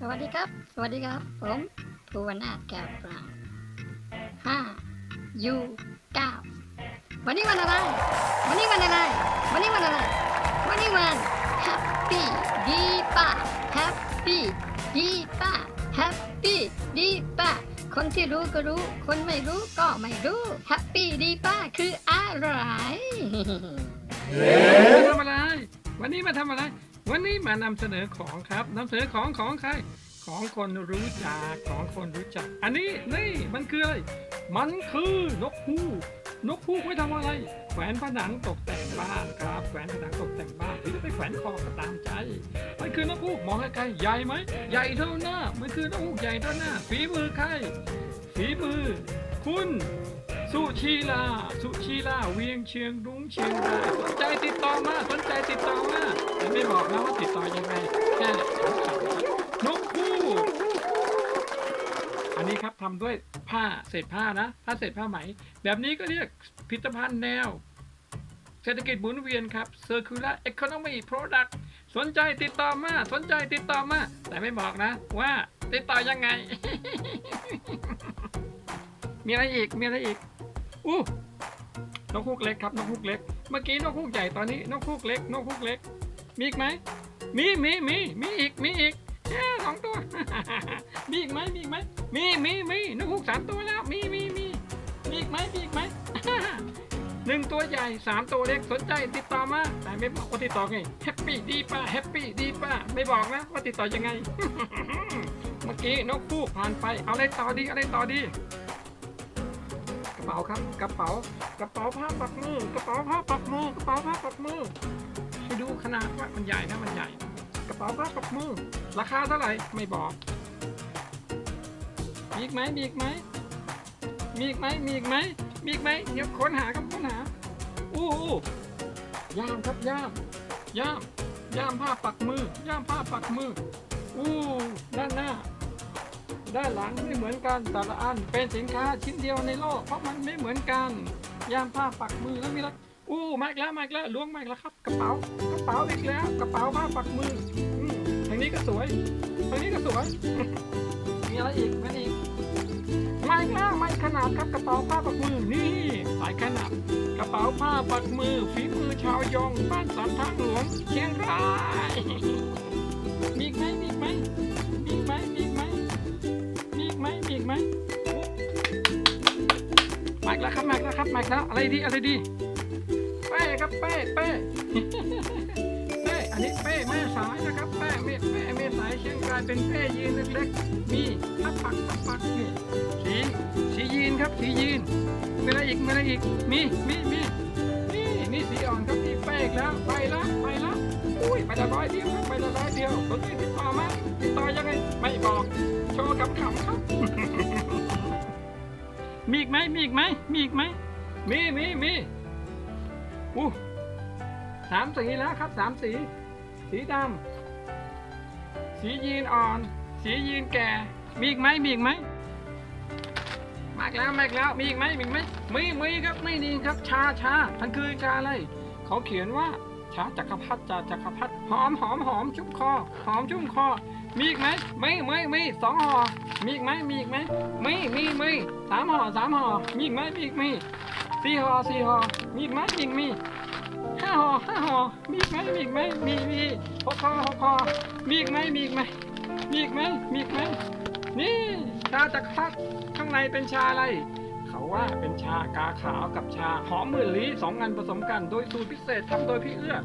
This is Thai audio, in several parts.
สวัสดีครับ สวัสดีครับ ผมภูวนาถแก้วปรางห้ายูเก้าวันนี้วันอะไร วันนี้วันอะไร วันนี้วันอะไร วันนี้วันแฮปปี้ดีป้าแฮปปี้ดีป้าแฮปปี้ดีป้าคนที่รู้ก็รู้ คนไม่รู้ก็ไม่รู้แฮปปี้ดีป้าคืออะไรมาทำอะไร วันนี้มาทำอะไร วันนี้มานำเสนอของครับนำเสนอของของใคร ของคนรู้จักของคนรู้จัก อันนี้นี่มันคืออะไรมันคือนกฮูกนกฮูกไว้ทำอะไร แขวนผนังตกแต่งบ้านครับ แขวนผนังตกแต่งบ้านหรือจะไปแขวนคอก็ตามใจ มันคือนกฮูกมองไกลๆใหญ่ไหม ใหญ่เท่าหน้า มันคือนกฮูกใหญ่เท่าหน้า ฝีมือใคร ฝีมือ คุณ สุชีลาสุชีลาเวียงเชียงรุ้งเชียงรายสนใจติดต่อมาสนใจติดต่อมาแต่ไม่บอกนะว่าติดต่อยังไงแค่นกคู่อันนี้ครับทำด้วยผ้าเศษผ้านะผ้าเศษผ้าไหม แบบนี้ก็เรียกผลิตภัณฑ์แนว เศรษฐกิจหมุนเวียนครับ Circular Economy Product สนใจติดต่อมา สนใจติดต่อมา แต่ไม่บอกนะ ว่าติดต่อยังไง มีอะไรอีก มีอะไรอีก อู้นกฮูกเล็กครับนกฮูกเล็ก เมื่อกี้นกฮูกใหญ่ตอนนี้นกฮูกเล็กนกฮูกเล็ก มีอีกไหมมีมีมีมีอีกมีอีกแค่สองตัว มีอีกไหมมีอีกไหมมีมีมีนกฮูกสามตัวแล้วมีมีมีมีอีกไหมมีอีกไหมหนึ่งตัวใหญ่สามตัวเล็กสนใจติดต่อมา แต่ไม่บอกว่าติดต่อไงแฮปปี้ดีป้าแฮปปี้ดีป้าไม่บอกนะว่าติดต่อยังไง เมื่อกี้นกฮูกผ่านไป เอาอะไรต่อดี อะไรต่อดี เป๋าครับ กระเป๋า กระเป๋าผ้าปักมือ กระเป๋าผ้าปักมือ กระเป๋าผ้าปักมือให้ดูขนาดว่ามันใหญ่นะมันใหญ่ กระเป๋าผ้าปักมือ ราคาเท่าไหร่ ไม่บอก มีอีกไหมมีอีกไหมมีอีกไหมมีอีกไหมมีอีกไหมเดี๋ยวค้นหาครับค้นหา อู้อู้ย่ามครับย่าม ย่าม ย่ามผ้าปักมือ ย่ามผ้าปักมือ อู้ด้านหน้า ด้านหลังไม่เหมือนกันแต่ละอัน เป็นสินค้าชิ้นเดียวในโลก เพราะมันไม่เหมือนกัน ยามผ้าปักมือแล้วมีละอู้มาอีกแล้วมาอีกแล้วล้วงมาอีกแล้วครับ กระเป๋ากระเป๋าอีกแล้ว กระเป๋าผ้าปักมืออืมทางนี้ก็สวยทางนี้ก็สวยมีอะไรอีกมีอะไรอีกมาอีกแล้วมาขนาดครับกระเป๋าผ้าปักมือนี่หลายขนาดกระเป๋าผ้าปักมือฝีมือชาวยองบ้านสันทางหลวงเชียงรายมีอีกไหมมีอีกไหม ครับมาครับอะไรดีอะไรดีเป้ครับเป้เป้เป้อันนี้เป้แม่สายนะครับเป้แม่แม่แม่สายเชียงรายเป็นเป้ยีนเล็กๆมีทับปักทับปักนี่สีสียีนครับสียีนมีอะไรอีกมีอะไรอีกมีมีมีนี่นี่สีอ่อนครับที่เป้แล้วไปละไปละอุ้ยไปละร้อยเดียวครับไปละร้อยเดียวสนใจติดต่อมาติดต่อยังไงไม่บอกโชว์ขำๆครับมีอีกไหมมีอีกไหมมีอีกไหม มีมีมีอู้สามสีแล้วครับสามสี สีดำสียีนอ่อน สียีนแก่ มีอีกไหมมีอีกไหมมากแล้วมากแล้วมีอีกไหมมีอีกไหมมีมีครับไม่ดีครับชาชามันคือชาอะไรเขาเขียนว่าชาจักรพรรดิจาจักรพรรดิหอมหอมหอมชุ่มคอหอมชุ่มคอ มีอีกไหมไม่ไม่ไม่สองห่อมีอีกไหมมีอีกไหมมีมีมีสามห่อสามห่อมีอีกไหมมีอีกมี สี่ห่อสี่ห่อมีอีกไหมมีอีกมีห้าห่อห้าห่อมีอีกไหมมีอีกไหมมีมีหกห่อหกห่อมีอีกไหมมีอีกไหมมีอีกไหมมีอีกไหมนี่ชาจักพรรดิข้างในเป็นชาอะไร เขาว่าเป็นชากาขาวกับชาหอมหมื่นลี้สองอันผสมกัน โดยสูตรพิเศษทำโดยพี่เอื้อ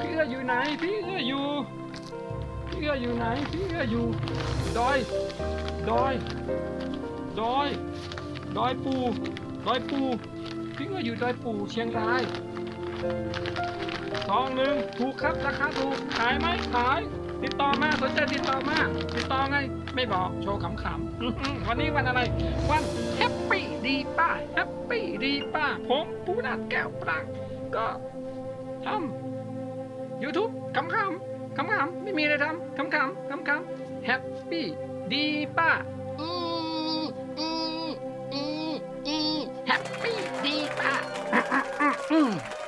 พี่เอื้ออยู่ไหนพี่เอื้ออยู่พี่เอื้ออยู่ไหนพี่เอื้ออยู่ดอยดอยดอยดอยปูดอยปู พี่ว่าอยู่ดอยปู่เชียงรายซองหนึ่งถูกครับราคาถูกขายไหมขาย ติดต่อมาสนใจติดต่อมา ติดต่อไง ไม่บอกโชว์ขำๆวันนี้วันอะไร วันแฮปปี้ดีป้าแฮปปี้ดีป้า ผมปูนัดแก้วปลังก็ทำยูทูบขำๆขำๆไม่มีอะไรทำขำๆขำๆแฮปปี้ดีป้า อืมอืมอือแฮปปี้ Mm.